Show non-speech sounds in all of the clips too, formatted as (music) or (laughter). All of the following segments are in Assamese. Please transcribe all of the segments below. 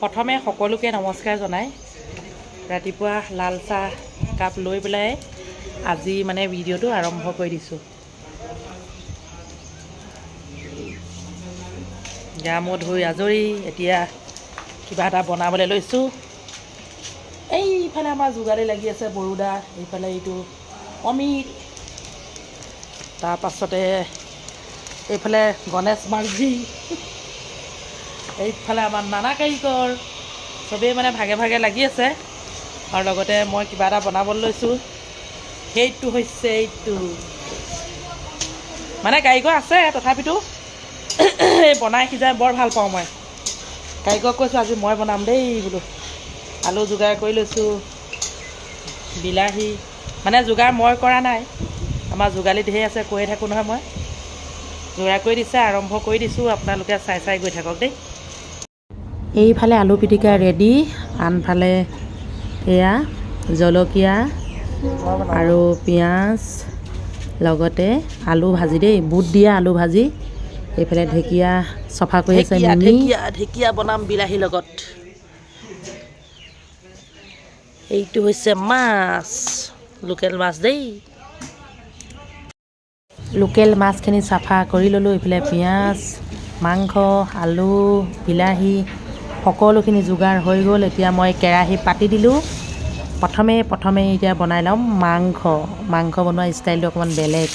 প্ৰথমে সকলোকে নমস্কাৰ জনাই। ৰাতিপুৱা লাল চাহ কাপ লৈ পেলাই আজি মানে ভিডিঅ'টো আৰম্ভ কৰি দিছোঁ। গা মূৰ ধুই আজৰি এতিয়া কিবা এটা বনাবলৈ লৈছোঁ। এইফালে আমাৰ যোগালী লাগি আছে বৰুদা এইফালে এইটো অমিত। তাৰপাছতে এইফালে গণেশ মাৰ্জী। এইফালে আমাৰ নানা কাৰিকৰ চবেই মানে ভাগে ভাগে লাগি আছে। আৰু লগতে মই কিবা এটা বনাবলৈ লৈছোঁ। সেইটো হৈছে এইটো। মানে কাৰিকৰ আছে তথাপিতো (clears throat) এই বনাই সিজাই বৰ ভাল পাওঁ মই। কাৰিকক কৈছোঁ আজি মই বনাম দেই বোলো। আলু যোগাৰ কৰি লৈছোঁ। বিলাহী। মানে যোগাৰ মই কৰা নাই। আমাৰ যোগালী ধেৰ আছে কৈয়ে থাকোঁ নহয় মই। যোগাৰ কৰি দিছে আৰম্ভ কৰি দিছোঁ। আপোনালোকে চাই চাই গৈ থাকক দেই। এইফালে আলু পিটিকা ৰেডি আনফালে এয়া জলকীয়া আৰু পিঁয়াজ লগতে আলু ভাজি দেই বুট দিয়া আলু ভাজি। এইফালে ঢেকীয়া চফা কৰি আছে ঢেকীয়া ঢেকীয়া বনাম বিলাহীৰ লগত। এইটো হৈছে মাছ লোকেল মাছ দেই। লোকেল মাছখিনি চাফা কৰি ল'লোঁ এইফালে পিঁয়াজ মাংস আলু বিলাহী সকলোখিনি যোগাৰ হৈ গ'ল। এতিয়া মই কেৰাহী পাতি দিলোঁ। প্ৰথমে প্ৰথমে এতিয়া বনাই ল'ম মাংস। মাংস বনোৱা ষ্টাইলটো অকণমান বেলেগ।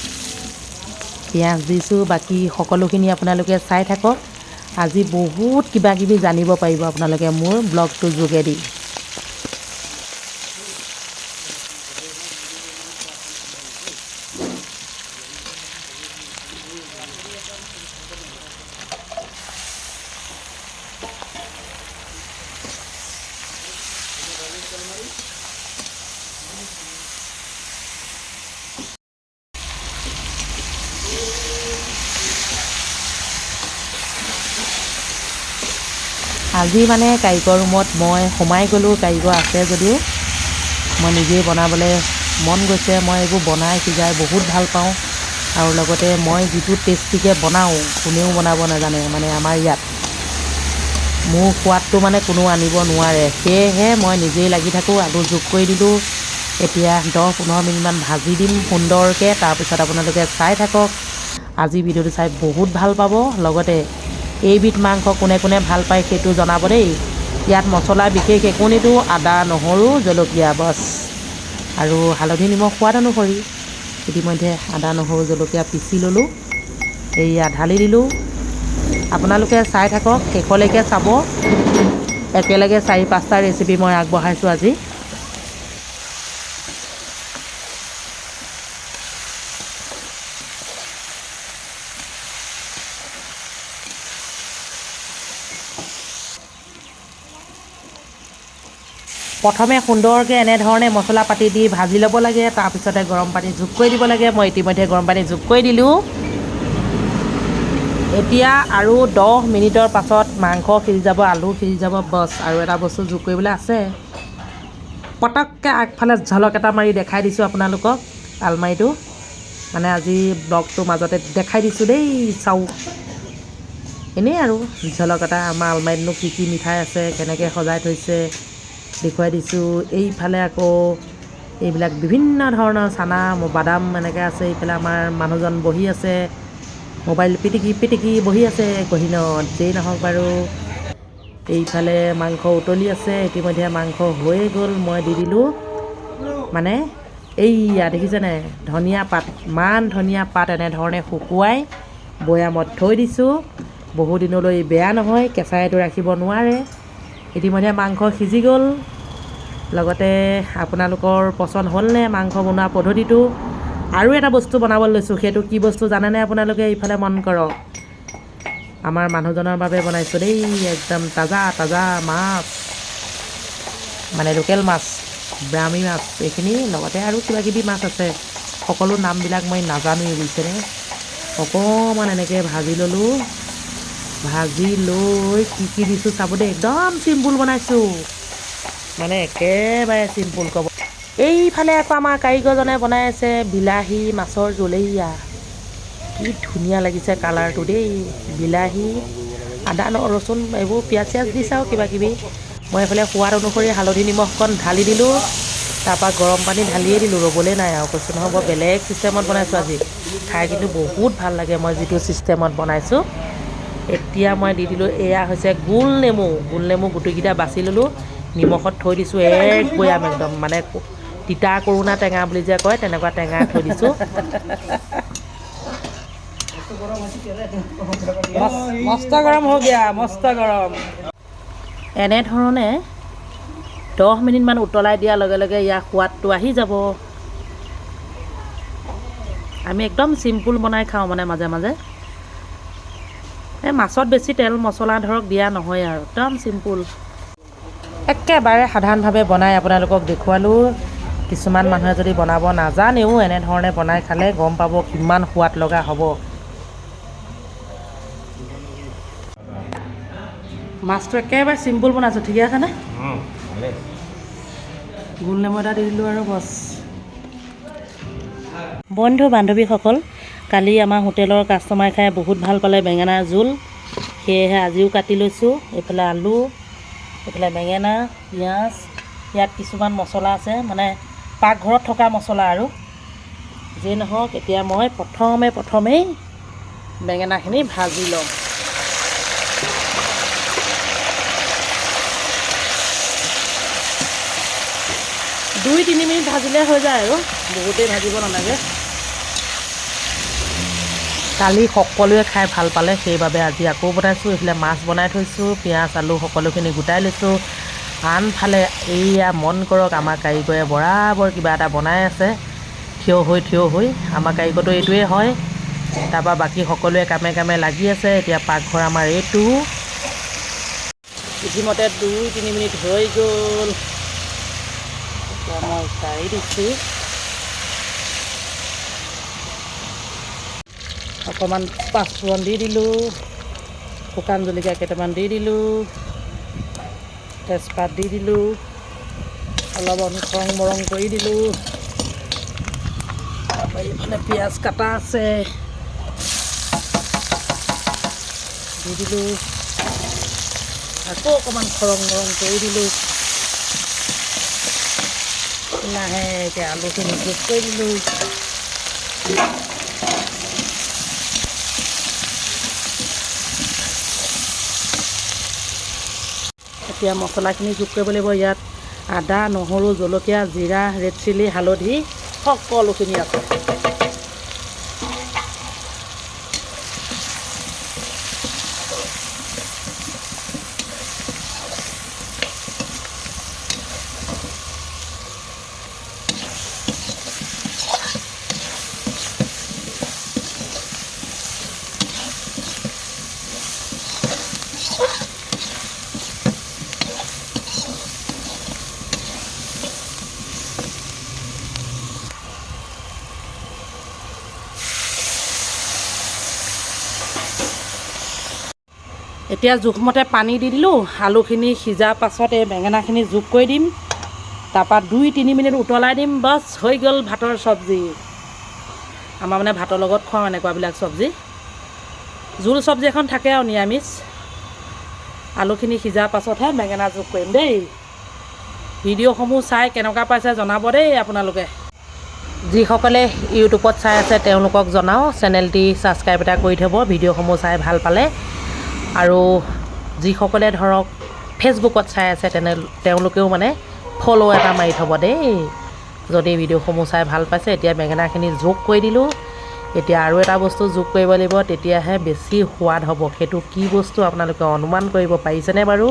পিঁয়াজ দিছোঁ বাকী সকলোখিনি আপোনালোকে চাই থাকক। আজি বহুত কিবা কিবি জানিব পাৰিব আপোনালোকে মোৰ ব্লগটোৰ যোগেদি। আজি মানে কাৰিকৰ ৰুমত মই সোমাই গ'লোঁ কাৰিকৰ আছে যদিও। মই নিজেই বনাবলৈ মন গৈছে মই এইবোৰ বনাই সিজাই বহুত ভাল পাওঁ। আৰু লগতে মই যিটো টেষ্টিকৈ বনাওঁ কোনেও বনাব নাজানে মানে আমাৰ ইয়াত। মোৰ সোৱাদটো মানে কোনো আনিব নোৱাৰে। সেয়েহে মই নিজেই লাগি থাকোঁ আলু যোগ কৰি দিলোঁ। এতিয়া দহ পোন্ধৰ মিনিটমান ভাজি দিম সুন্দৰকৈ তাৰপিছত আপোনালোকে চাই থাকক। আজি ভিডিঅ'টো চাই বহুত ভাল পাব। লগতে এইবিধ মাংস কোনে কোনে ভাল পায় সেইটো জনাব দেই। ইয়াত মছলা বিশেষ একো নিদিওঁ আদা নহৰু জলকীয়া বছ আৰু হালধি নিমখ সোৱাদ অনুসৰি। ইতিমধ্যে আদা নহৰু জলকীয়া পিচি ল'লোঁ। এইয়া ঢালি দিলোঁ। আপোনালোকে চাই থাকক শেষলৈকে চাব। একেলগে চাৰি পাঁচটা ৰেচিপি মই আগবঢ়াইছোঁ আজি। প্ৰথমে সুন্দৰকৈ এনেধৰণে মছলা পাতি দি ভাজি ল'ব লাগে তাৰপিছতে গৰম পানী যোগ কৰি দিব লাগে। মই ইতিমধ্যে গৰম পানী যোগ কৰি দিলোঁ। এতিয়া আৰু দহ মিনিটৰ পাছত মাংস সিজি যাব, আলু সিজি যাব, বছ। আৰু এটা বস্তু যোগ কৰিবলৈ আছে। পটককৈ আগফালে ঝলক এটা মাৰি দেখাই দিছোঁ আপোনালোকক, আলমাৰিটো। মানে আজি ব্লগটোৰ মাজতে দেখাই দিছোঁ দেই চাওক এনেই আৰু ঝলক এটা, আমাৰ আলমাৰিতনো কি কি মিঠাই আছে, কেনেকৈ সজাই থৈছে। দেখুৱাই দিছোঁ। এইফালে আকৌ এইবিলাক বিভিন্ন ধৰণৰ চানা বাদাম এনেকৈ আছে এইফালে আমাৰ মানুহজন বহি আছে। মোবাইল পিটিকি পিটিকি বহি আছে গহীনত। যেই নহওক বাৰু এইফালে মাংস উতলি আছে ইতিমধ্যে মাংস হৈয়ে গ'ল মই দি দিলোঁ। মানে এইয়া দেখিছেনে? ধনিয়া পাত ইমান ধনিয়া পাত এনেধৰণে শুকুৱাই বৈয়ামত থৈ দিছোঁ। বহুদিনলৈ বেয়া নহয় কেঁচাইটো ৰাখিব নোৱাৰে। ইতিমধ্যে মাংস সিজি গ'ল। লগতে আপোনালোকৰ পচন্দ হ'লনে মাংস বনোৱা পদ্ধতিটো? আৰু এটা বস্তু বনাবলৈ লৈছোঁ সেইটো কি বস্তু জানেনে আপোনালোকে? এইফালে মন কৰক। আমাৰ মানুহজনৰ বাবে বনাইছোঁ দেই একদম তাজা তাজা মাছ। মানে লোকেল মাছ ব্ৰাহ্মী মাছ এইখিনি। লগতে আৰু কিবা কিবি মাছ আছে। সকলো নামবিলাক মই নাজানোৱেই বুজিছেনে? অকণমান এনেকৈ ভাজি ল'লোঁ। ভাজি লৈ কি কি দিছোঁ চাব দেই একদম চিম্পুল বনাইছোঁ। মানে একেবাৰে চিম্পুল ক'ব। এইফালে আকৌ আমাৰ কাৰিকৰজনে বনাই আছে বিলাহী মাছৰ জলকীয়া। কি ধুনীয়া লাগিছে কালাৰটো দেই বিলাহী আদা ন- ৰচুন এইবোৰ পিঁয়াজ চিয়াজ দি চাওঁ কিবা কিবি। মই এইফালে সোৱাদ অনুসৰি হালধি নিমখকণ ঢালি দিলোঁ। তাৰপৰা গৰম পানী ঢালিয়ে দিলোঁ ৰ'বলৈ নাই আৰু কৈছোঁ নহয় বৰ বেলেগ ছিষ্টেমত বনাইছোঁ আজি। খাই কিন্তু বহুত ভাল লাগে মই যিটো ছিষ্টেমত বনাইছোঁ। এতিয়া মই দি দিলোঁ এয়া হৈছে গোল নেমু। গোল নেমু গুটিকেইটা বাছি ল'লোঁ নিমখত থৈ দিছোঁ এক বৈয়াম একদম মানে তিতা কৰোণা টেঙা বুলি যে কয় তেনেকুৱা টেঙা থৈ দিছোঁ। মস্ত গৰম হৈ গয়া মস্ত গৰম। এনেধৰণে দহ মিনিটমান উতলাই দিয়াৰ লগে লগে ইয়াৰ সোৱাদটো আহি যাব। আমি একদম চিম্পুল বনাই খাওঁ মানে মাজে মাজে। এই মাছত বেছি তেল মছলা ধৰক দিয়া নহয় আৰু। একদম চিম্পুল একেবাৰে সাধাৰণভাৱে বনাই আপোনালোকক দেখুৱালোঁ। কিছুমান মানুহে যদি বনাব নাজানেও এনেধৰণে বনাই খালে গম পাব কিমান সোৱাদ লগা হ'ব। মাছটো একেবাৰে চিম্পুল বনাইছোঁ ঠিকে আছেনে গোল নেমু এটা দি দিলোঁ আৰু বছ। বন্ধু বান্ধৱীসকল কালি আমাৰ হোটেলৰ কাষ্টমাৰে খাই বহুত ভাল পালে বেঙেনাৰ জোল। সেয়েহে আজিও কাটি লৈছোঁ। এইফালে আলু এইফালে বেঙেনা পিঁয়াজ ইয়াত কিছুমান মছলা আছে। মানে পাকঘৰত থকা মছলা আৰু। যিয়ে নহওক এতিয়া মই প্ৰথমে প্ৰথমেই বেঙেনাখিনি ভাজি লওঁ। দুই তিনি মিনিট ভাজিলে হৈ যায় আৰু। বহুতেই ভাজিব নালাগে। কালি সকলোৱে খাই ভালো পালে, সেইবাবে আজি আকৌ বনাইছোঁ। এইফালে মাছ বনাই থৈছোঁ, পিঁয়াজ, আলু সকলোখিনি গোটাই লৈছোঁ। আনফালে এইয়া মন কৰক, আমাৰ কাৰিকৰে বৰাবৰ কিবা এটা বনাই আছে। থিয় হৈ থিয় হৈ, আমাৰ কাৰিকৰটো এইটোৱেই হয়। তাৰপৰা বাকী সকলোৱে কামে কামে লাগি আছে, এতিয়া পাকঘৰ আমাৰ এইটো। ইতিমধ্যে দুই, তিনি মিনিট হৈ গ'ল। এতিয়া মই কাঢ়ি দিছোঁ। অকণমান পাঁচফোৰণ দি দিলোঁ শুকান জলকীয়া কেইটামান দি দিলোঁ তেজপাত দি দিলোঁ অলপ খৰং মৰং কৰি দিলোঁ তাৰপৰা এইফালে পিঁয়াজ কাটা আছে দি দিলোঁ আকৌ অকণমান খৰং মৰং কৰি দিলোঁ লাহেকৈ আলুখিনি যোগ কৰি দিলোঁ এতিয়া মছলাখিনি যোগ কৰিব লাগিব ইয়াত। আদা, নহৰু, জলকীয়া, জিৰা, ৰেড চিলি, হালধি, সকলোখিনি আছে। এতিয়া জোখমতে পানী দি দিলোঁ, আলুখিনি সিজাৰ পাছত এই বেঙেনাখিনি যোগ কৰি দিম, তাৰপৰা দুই তিনি মিনিট উতলাই দিম, বছ হৈ গ'ল ভাতৰ চব্জি। আমাৰ মানে ভাতৰ লগত খুৱাওঁ এনেকুৱাবিলাক চব্জি। জোল চব্জি এখন থাকে আৰু নিৰামিষ। আলুখিনি সিজাৰ পাছতহে বেঙেনা যোগ কৰিম দেই। ভিডিঅ'সমূহ চাই কেনেকুৱা পাইছে জনাব দেই আপোনালোকে। যিসকলে ইউটিউবত চাই আছে, তেওঁলোকক জনাওঁ। চেনেলটি ছাবস্ক্ৰাইব এটা কৰি থ'ব। ভিডিঅ'সমূহ চাই ভালো পালে। আৰু যিসকলে ধৰক ফেচবুকত চাই আছে তেনে তেওঁলোকেও মানে ফ'ল' এটা মাৰি থ'ব দেই। যদি ভিডিঅ'সমূহ চাই ভাল পাইছে এতিয়া বেঙেনাখিনি যোগ কৰি দিলোঁ। এতিয়া আৰু এটা বস্তু যোগ কৰিব লাগিব তেতিয়াহে বেছি সোৱাদ হ'ব। সেইটো কি বস্তু আপোনালোকে অনুমান কৰিব পাৰিছেনে বাৰু?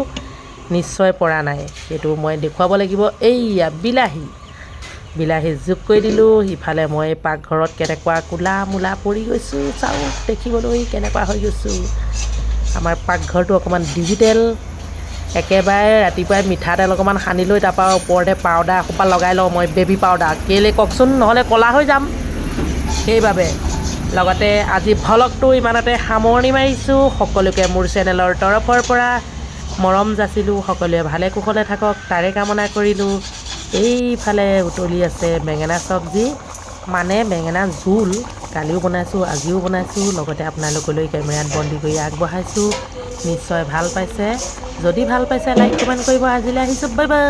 নিশ্চয় পৰা নাই। সেইটো মই দেখুৱাব লাগিব। এইয়া বিলাহী। বিলাহী যোগ কৰি দিলোঁ। ইফালে মই পাকঘৰত কেনেকুৱা কোলা মূলা পৰি গৈছোঁ চাওঁ দেখিবলৈ কেনেকুৱা হৈ গৈছোঁ। আমাৰ পাকঘৰটো অকণমান ডিজিটেল, একেবাৰে ৰাতিপুৱাই মিঠাতেল অকণমান সানি লৈ তাৰপৰা ওপৰতে পাউদাৰ এসোপা লগাই লওঁ মই, বেবী পাউদাৰ। কেলৈ কওকচোন, নহ'লে ক'লা হৈ যাম। সেইবাবে, লগতে আজি ভ্লগটো ইমানতে সামৰণি মাৰিছোঁ। সকলোকে মোৰ চেনেলৰ তৰফৰ পৰা মৰম যাচিলোঁ। সকলোৱে ভালে কুশলে থাকক, তাৰে কামনা কৰিলোঁ। এইফালে উতলি আছে বেঙেনা চব্জি মানে বেঙেনা জোল। কালিও বনাইছোঁ আজিও বনাইছোঁ লগতে আপোনালোকলৈ কেমেৰাত বন্দী কৰি আগবঢ়াইছোঁ। নিশ্চয় ভাল পাইছে। যদি ভাল পাইছে লাইক কমেণ্ট কৰিব। আজিলৈ আহিছোঁ। Bye bye